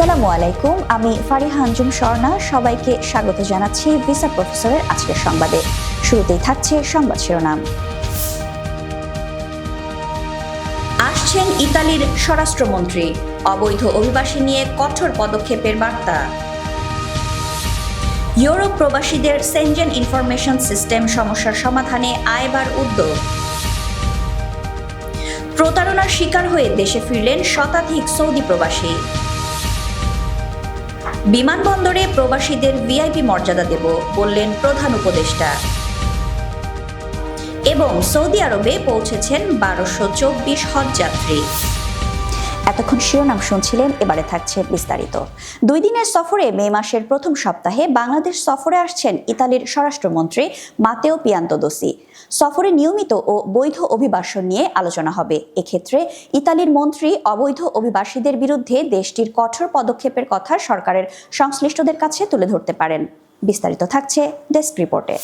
আসসালামু আলাইকুম, আমি ফারিহা আঞ্জুম স্বর্ণা সবাইকে স্বাগত জানাচ্ছি ভিসা প্রফেসরের আজকের সংবাদে। শুরুতেই থাকছে সংবাদ শিরোনাম। আসছেন ইতালির স্বরাষ্ট্রমন্ত্রী। অবৈধ অভিবাসী নিয়ে কঠোর পদক্ষেপের বার্তা। ইউরোপ প্রবাসীদের সেনজেন ইনফরমেশন সিস্টেম সমস্যার সমাধানে আয়বার উদ্যোগ। প্রতারণার শিকার হয়ে দেশে ফিরলেন শতাধিক সৌদি প্রবাসী। বিমানবন্দরে প্রবাসীদের ভিআইপি মর্যাদা দেব, বললেন প্রধান উপদেষ্টা। এবং সৌদি আরবে পৌঁছেছেন বারোশো চব্বিশ হজযাত্রী এতক্ষণ শিরোনাম শুনছিলেন, এবারে থাকছে বিস্তারিত। দুই দিনের সফরে মে মাসের প্রথম সপ্তাহে বাংলাদেশ সফরে আসছেন ইতালির স্বরাষ্ট্রমন্ত্রী মাতেও পিয়ান্তোদোসি। সফরে নিয়মিত ও বৈধ অভিবাসন নিয়ে আলোচনা হবে। এক্ষেত্রে ইতালির মন্ত্রী অবৈধ অভিবাসীদের বিরুদ্ধে দেশটির কঠোর পদক্ষেপের কথা সরকারের সংশ্লিষ্টদের কাছে তুলে ধরতে পারেন। বিস্তারিত থাকছে ডেস্ক রিপোর্টে।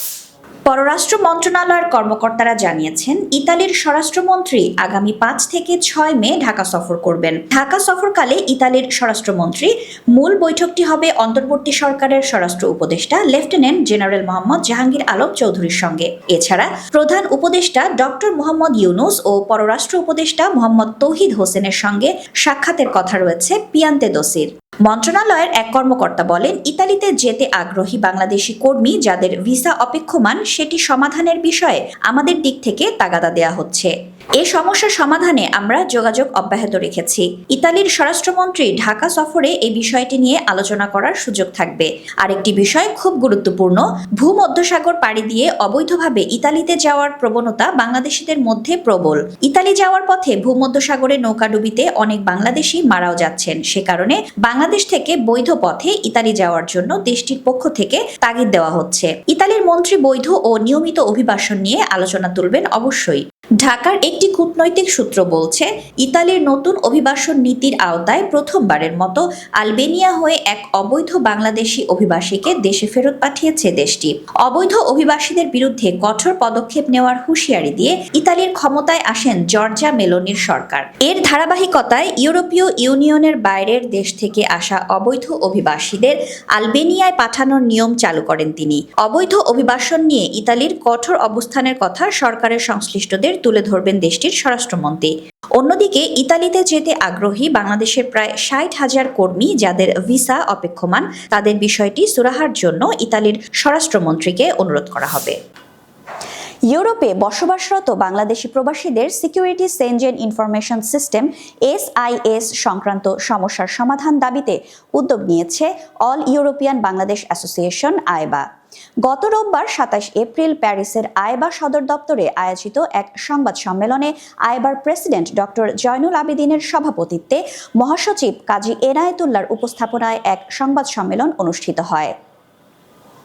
পররাষ্ট্র মন্ত্রণালয়ের কর্মকর্তারা জানিয়েছেন, ইতালির স্বরাষ্ট্রমন্ত্রী আগামী পাঁচ থেকে ছয় মে ঢাকা সফর করবেন। ঢাকা সফরকালে ইতালির স্বরাষ্ট্রমন্ত্রী মূল বৈঠকটি হবে অন্তর্বর্তী সরকারের স্বরাষ্ট্র উপদেষ্টা লেফটেন্যান্ট জেনারেল মোহাম্মদ জাহাঙ্গীর আলম চৌধুরীর সঙ্গে। এছাড়া প্রধান উপদেষ্টা ডক্টর মোহাম্মদ ইউনুস ও পররাষ্ট্র উপদেষ্টা মোহাম্মদ তৌহিদ হোসেনের সঙ্গে সাক্ষাতের কথা রয়েছে পিয়ান্তে দোসির। মন্ত্রণালয়ের এক কর্মকর্তা বলেন, ইতালিতে যেতে আগ্রহী বাংলাদেশি কর্মী যাদের ভিসা অপেক্ষমান, সেটি সমাধানের বিষয়ে আমাদের দিক থেকে তাগাদা দেয়া হচ্ছে। এ সমস্যা সমাধানে আমরা যোগাযোগ অব্যাহত রেখেছি। ইতালির স্বরাষ্ট্রমন্ত্রী ঢাকা সফরে এই বিষয়টি নিয়ে আলোচনা করার সুযোগ থাকবে। আরেকটি বিষয় খুব গুরুত্বপূর্ণ, ভূমধ্যসাগর পাড়ি দিয়ে অবৈধভাবে ইতালিতে যাওয়ার প্রবণতা বাংলাদেশিদের মধ্যে প্রবল। ইতালি যাওয়ার পথে ভূমধ্যসাগরে নৌকাডুবিতে অনেক বাংলাদেশি মারাও যাচ্ছেন। সে কারণে বাংলাদেশ থেকে বৈধ পথে ইতালি যাওয়ার জন্য দেশটির পক্ষ থেকে তাগিদ দেওয়া হচ্ছে। ইতালির মন্ত্রী বৈধ ও নিয়মিত অভিবাসন নিয়ে আলোচনা তুলবেন অবশ্যই। ঢাকার একটি কূটনৈতিক সূত্র বলছে, ইতালির নতুন অভিবাসন নীতির আওতায় প্রথমবারের মতো আলবেনিয়া হয়ে এক অবৈধ বাংলাদেশি অভিবাসীকে দেশে ফেরত পাঠিয়েছে দেশটি। অবৈধ অভিবাসীদের বিরুদ্ধে কঠোর পদক্ষেপ নেওয়ার হুঁশিয়ারি দিয়ে ইতালির ক্ষমতায় আসেন জর্জা মেলোনির সরকার। এর ধারাবাহিকতায় ইউরোপীয় ইউনিয়নের বাইরের দেশ থেকে আসা অবৈধ অভিবাসীদের আলবেনিয়ায় পাঠানোর নিয়ম চালু করেন তিনি। অবৈধ অভিবাসন নিয়ে ইতালির কঠোর অবস্থানের কথা সরকারের সংশ্লিষ্টদের তুলে ধরবেন দেশটির স্বরাষ্ট্রমন্ত্রী। অন্যদিকে, ইতালিতে যেতে আগ্রহী বাংলাদেশের প্রায় ষাট হাজার কর্মী যাদের ভিসা অপেক্ষমান, তাদের বিষয়টি সুরাহার জন্য ইতালির স্বরাষ্ট্রমন্ত্রীকে অনুরোধ করা হবে। ইউরোপে বসবাসরত বাংলাদেশি প্রবাসীদের security Schengen information system, SIS সংক্রান্ত সমস্যার সমাধান দাবিতে উদ্যোগ নিয়েছে অল ইউরোপিয়ান বাংলাদেশ অ্যাসোসিয়েশন আয়বা গত রোববার সাতাশ এপ্রিল প্যারিসের আয়বা সদর দপ্তরে আয়োজিত এক সংবাদ সম্মেলনে আয়বার প্রেসিডেন্ট ডক্টর জয়নুল আবেদিনের সভাপতিত্বে মহাসচিব কাজী এনায়েতুল্লার উপস্থাপনায় এক সংবাদ সম্মেলন অনুষ্ঠিত হয়।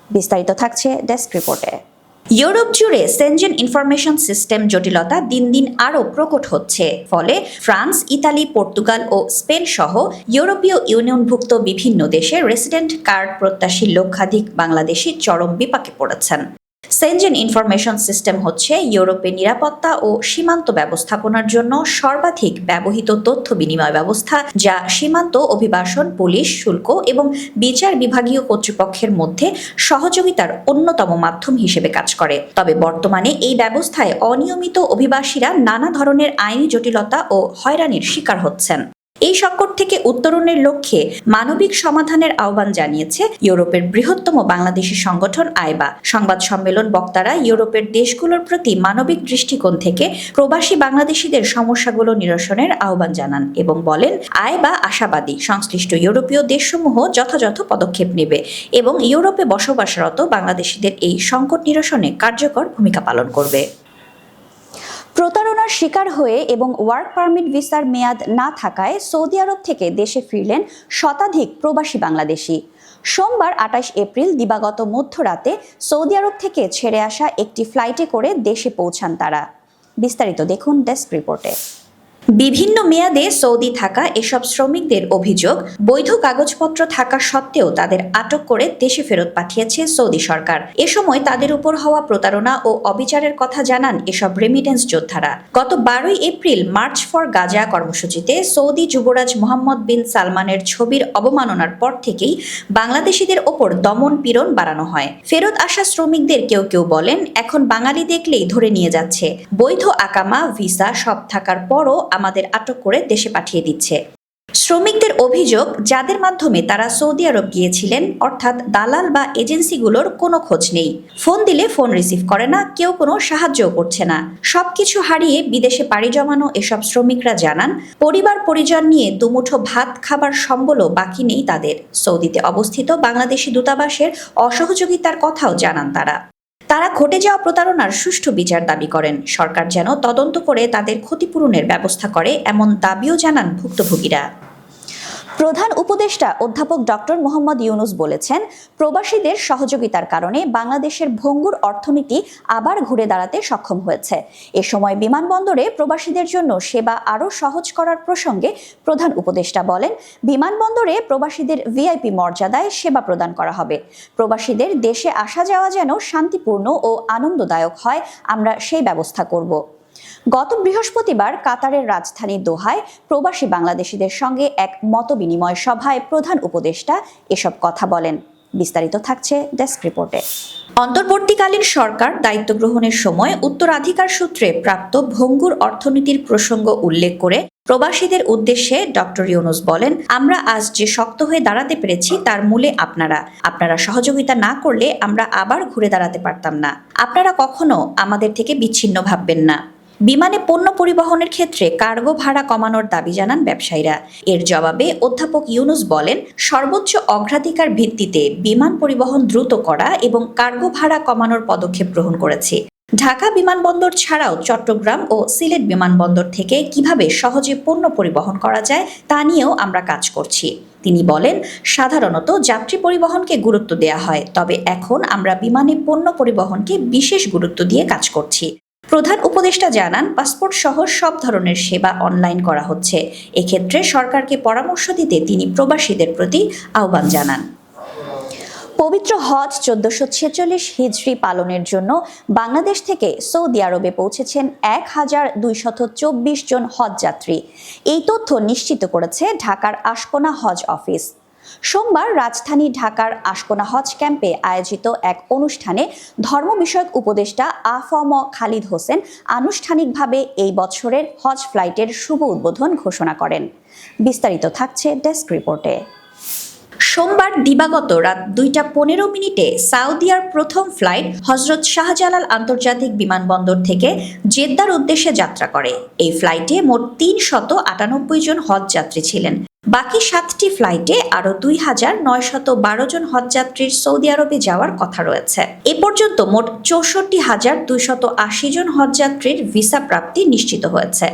বিস্তারিত থাকছে ডেস্ক রিপোর্টে। ইউরোপ জুড়ে সেনজেন ইনফরমেশন সিস্টেম জটিলতা দিন দিন আরও প্রকট হচ্ছে। ফলে ফ্রান্স, ইতালি, পর্তুগাল ও স্পেন সহ ইউরোপীয় ইউনিয়নভুক্ত বিভিন্ন দেশে রেসিডেন্ট কার্ড প্রত্যাশী লক্ষাধিক বাংলাদেশি চরম বিপাকে পড়েছেন। সেনজেন ইনফরমেশন সিস্টেম হচ্ছে ইউরোপে নিরাপত্তা ও সীমান্ত ব্যবস্থাপনার জন্য সর্বাধিক ব্যবহৃত তথ্য বিনিময় ব্যবস্থা, যা সীমান্ত অভিবাসন, পুলিশ, শুল্ক এবং বিচার বিভাগীয় কর্তৃপক্ষের মধ্যে সহযোগিতার অন্যতম মাধ্যম হিসেবে কাজ করে। তবে বর্তমানে এই ব্যবস্থায় অনিয়মিত অভিবাসীরা নানা ধরনের আইনি জটিলতা ও হয়রানির শিকার হচ্ছেন। এই সংকট থেকে উত্তরণের লক্ষ্যে মানবিক সমাধানের আহ্বান জানিয়েছে ইউরোপের বৃহত্তম বাংলাদেশি সংগঠন আইবা। সংবাদ সম্মেলন বক্তারা ইউরোপের দেশগুলোর প্রতি মানবিক দৃষ্টিকোণ থেকে প্রবাসী বাংলাদেশিদের সমস্যাগুলো নিরসনের আহ্বান জানান এবং বলেন, আইবা আশাবাদী, সংশ্লিষ্ট ইউরোপীয় দেশসমূহ যথাযথ পদক্ষেপ নেবে এবং ইউরোপে বসবাসরত বাংলাদেশিদের এই সংকট নিরসনে কার্যকর ভূমিকা পালন করবে। প্রতারণার শিকার হয়ে এবং ওয়ার্ক পারমিট ভিসার মেয়াদ না থাকায় সৌদি আরব থেকে দেশে ফিরলেন শতাধিক প্রবাসী বাংলাদেশি। সোমবার আঠাশ এপ্রিল দিবাগত মধ্যরাতে সৌদি আরব থেকে ছেড়ে আসা একটি ফ্লাইটে করে দেশে পৌঁছান তারা। বিস্তারিত দেখুন ডেস্ক রিপোর্টে বিভিন্ন মেয়াদে সৌদি থাকা এসব শ্রমিকদের অভিযোগ, বৈধ কাগজপত্র থাকা সত্ত্বেও তাদের আটক করে দেশে ফেরত পাঠিয়েছে সৌদি সরকার। এ সময় তাদের উপর হওয়া প্রতারণা ও অবিচারের কথা জানান এসব রেমিটেন্স যোদ্ধারা। গত বারোই এপ্রিল, মার্চ ফর গাজা কর্মসূচিতে সৌদি যুবরাজ মোহাম্মদ বিন সালমানের ছবির অবমাননার পর থেকেই বাংলাদেশিদের ওপর দমন পীড়ন বাড়ানো হয়। ফেরত আসা শ্রমিকদের কেউ কেউ বলেন, এখন বাঙালি দেখলেই ধরে নিয়ে যাচ্ছে। বৈধ আকামা, ভিসা সব থাকার পরও আমাদের আটক করে দেশে পাঠিয়ে দিচ্ছে। শ্রমিকদের অভিযোগ, যাদের মাধ্যমে তারা সৌদি আরব গিয়েছিলেন, অর্থাৎ দালাল বা এজেন্সিগুলোর কোনো খোঁজ নেই। ফোন দিলে ফোন রিসিভ করে না, কেউ কোনো সাহায্যও করছে না। সবকিছু হারিয়ে বিদেশে পাড়ি জমানো এসব শ্রমিকরা জানান, পরিবার পরিজন নিয়ে দুমুঠো ভাত, খাবার, সম্বলও বাকি নেই তাদের। সৌদিতে অবস্থিত বাংলাদেশি দূতাবাসের অসহযোগিতার কথাও জানান তারা। তারা ঘটে যাওয়া প্রতারণার সুষ্ঠু বিচার দাবি করেন। সরকার যেন তদন্ত করে তাদের ক্ষতিপূরণের ব্যবস্থা করে, এমন দাবিও জানান ভুক্তভোগীরা। প্রধান উপদেষ্টা অধ্যাপক ডক্টর মোহাম্মদ ইউনুস বলেছেন, প্রবাসীদের সহযোগিতার কারণে বাংলাদেশের ভঙ্গুর অর্থনীতি আবার ঘুরে দাঁড়াতে সক্ষম হয়েছে। এ সময় বিমানবন্দরে প্রবাসীদের জন্য সেবা আরও সহজ করার প্রসঙ্গে প্রধান উপদেষ্টা বলেন, বিমানবন্দরে প্রবাসীদের ভিআইপি মর্যাদায় সেবা প্রদান করা হবে। প্রবাসীদের দেশে আসা যাওয়া যেন শান্তিপূর্ণ ও আনন্দদায়ক হয়, আমরা সেই ব্যবস্থা করব। গত বৃহস্পতিবার কাতারের রাজধানী দোহায় প্রবাসী বাংলাদেশিদের সঙ্গে এক মতবিনিময় সভায় প্রধান উপদেষ্টা এসব কথা বলেন। বিস্তারিত থাকছে ডেস্ক রিপোর্টে। অন্তর্বর্তীকালীন সরকার দায়িত্ব গ্রহণের সময় উত্তরাধিকার সূত্রে প্রাপ্ত ভঙ্গুর অর্থনীতির প্রসঙ্গ উল্লেখ করে প্রবাসীদের উদ্দেশ্যে ডক্টর ইউনুস বলেন, আমরা আজ যে শক্ত হয়ে দাঁড়াতে পেরেছি তার মূলে আপনারা। আপনারা সহযোগিতা না করলে আমরা আবার ঘুরে দাঁড়াতে পারতাম না। আপনারা কখনো আমাদের থেকে বিচ্ছিন্ন ভাববেন না। বিমানে পণ্য পরিবহনের ক্ষেত্রে কার্গো ভাড়া কমানোর দাবি জানান ব্যবসায়ীরা। এর জবাবে অধ্যাপক ইউনুস বলেন, সর্বোচ্চ অগ্রাধিকার ভিত্তিতে বিমান পরিবহন দ্রুত করা এবং কার্গো ভাড়া কমানোর পদক্ষেপ গ্রহণ করেছে। ঢাকা বিমানবন্দর ছাড়াও চট্টগ্রাম ও সিলেট বিমানবন্দর থেকে কীভাবে সহজে পণ্য পরিবহন করা যায় তা নিয়েও আমরা কাজ করছি। তিনি বলেন, সাধারণত যাত্রী পরিবহনকে গুরুত্ব দেওয়া হয়, তবে এখন আমরা বিমানে পণ্য পরিবহনকে বিশেষ গুরুত্ব দিয়ে কাজ করছি। প্রধান উপদেষ্টা জানান, পাসপোর্ট সহ সব ধরনের সেবা অনলাইন করা হচ্ছে। এক্ষেত্রে সরকারকে পরামর্শ দিতে তিনি প্রবাসীদের প্রতি আহ্বান জানান। পবিত্র হজ চোদ্দশো ছেচল্লিশ হিজড়ি পালনের জন্য বাংলাদেশ থেকে সৌদি আরবে পৌঁছেছেন এক হাজার দুইশত চব্বিশ জন হজযাত্রী এই তথ্য নিশ্চিত করেছে ঢাকার আশকোনা হজ অফিস। সোমবার রাজধানী ঢাকার আশকোনা হজ ক্যাম্পে আয়োজিত এক অনুষ্ঠানে ধর্ম বিষয়ক উপদেষ্টা আফম খালিদ হোসেন আনুষ্ঠানিকভাবে এই বছরের হজ ফ্লাইটের শুভ উদ্বোধন ঘোষণা করেন। বিস্তারিত থাকছে ডেস্ক রিপোর্টে। সোমবার দিবাগত রাত দুইটা পনেরো মিনিটে সাউদিয়ার প্রথম ফ্লাইট হজরত শাহজালাল আন্তর্জাতিক বিমানবন্দর থেকে জেদ্দার উদ্দেশ্যে যাত্রা করে। এই ফ্লাইটে মোট তিন শত আটানব্বই জন হজ যাত্রী ছিলেন। বাকি সাতটি ফ্লাইটে আরও দুই হাজার নয়শত বারো জন হজযাত্রীর সৌদি আরবে যাওয়ার কথা রয়েছে। এ পর্যন্ত মোট চৌষট্টি হাজার দুইশত আশি জন হজযাত্রীর ভিসা প্রাপ্তি নিশ্চিত হয়েছে।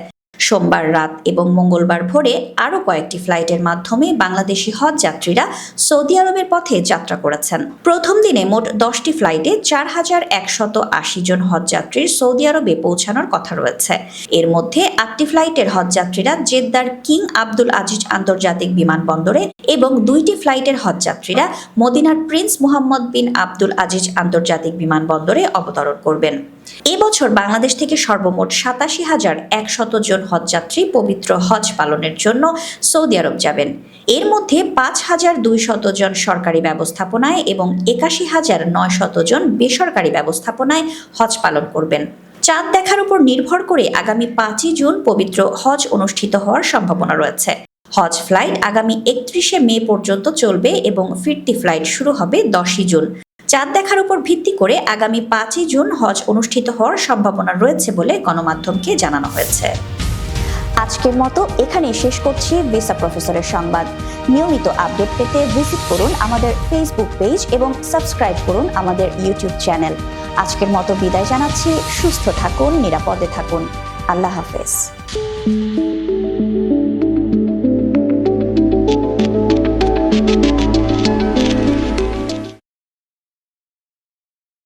সোমবার রাত এবং মঙ্গলবার ভোরে আরও কয়েকটি ফ্লাইটের মাধ্যমে বাংলাদেশি হজ যাত্রীরা সৌদি আরবের পথে যাত্রা করেছেন। প্রথম দিনে মোট দশটি ফ্লাইটে চার হাজার একশত আশি জন হজযাত্রীর সৌদি আরবে পৌঁছানোর কথা রয়েছে। এর মধ্যে আটটি ফ্লাইটের হজযাত্রীরা জেদ্দার কিং আব্দুল আজিজ আন্তর্জাতিক বিমানবন্দরে এবং দুইটি ফ্লাইটের হজযাত্রীরা মদিনার Prince Muhammad bin Abdul Aziz আন্তর্জাতিক বিমানবন্দরে অবতরণ করবেন। এবছর বাংলাদেশ থেকে সর্বমোট সাতাশি হাজার একশত জন হজযাত্রী পবিত্র হজ পালনের জন্য সৌদি আরব যাবেন। এর মধ্যে পাঁচ হাজার দুইশত জন সরকারি ব্যবস্থাপনায় এবং একাশি হাজার নয়শত জন বেসরকারি ব্যবস্থাপনায় হজ পালন করবেন। চাঁদ দেখার উপর নির্ভর করে আগামী পাঁচই জুন পবিত্র হজ অনুষ্ঠিত হওয়ার সম্ভাবনা রয়েছে। হজ ফ্লাইট আগামী একত্রিশে মে পর্যন্ত চলবে এবং ফিরতি ফ্লাইট শুরু হবে দশই জুন। চাঁদ দেখার উপর ভিত্তি করে আগামী পাঁচই জুন হজ অনুষ্ঠিত হওয়ার সম্ভাবনা রয়েছে বলে গণমাধ্যমকে জানানো হয়েছে। আজকের মতো এখানেই শেষ করছি ভিসা প্রফেসরের সংবাদ। নিয়মিত আপডেট পেতে ভিজিট করুন আমাদের ফেসবুক পেজ এবং সাবস্ক্রাইব করুন আমাদের ইউটিউব চ্যানেল আজকের মতো বিদায় জানাচ্ছি, সুস্থ থাকুন, নিরাপদে থাকুন। আল্লাহ হাফেজ।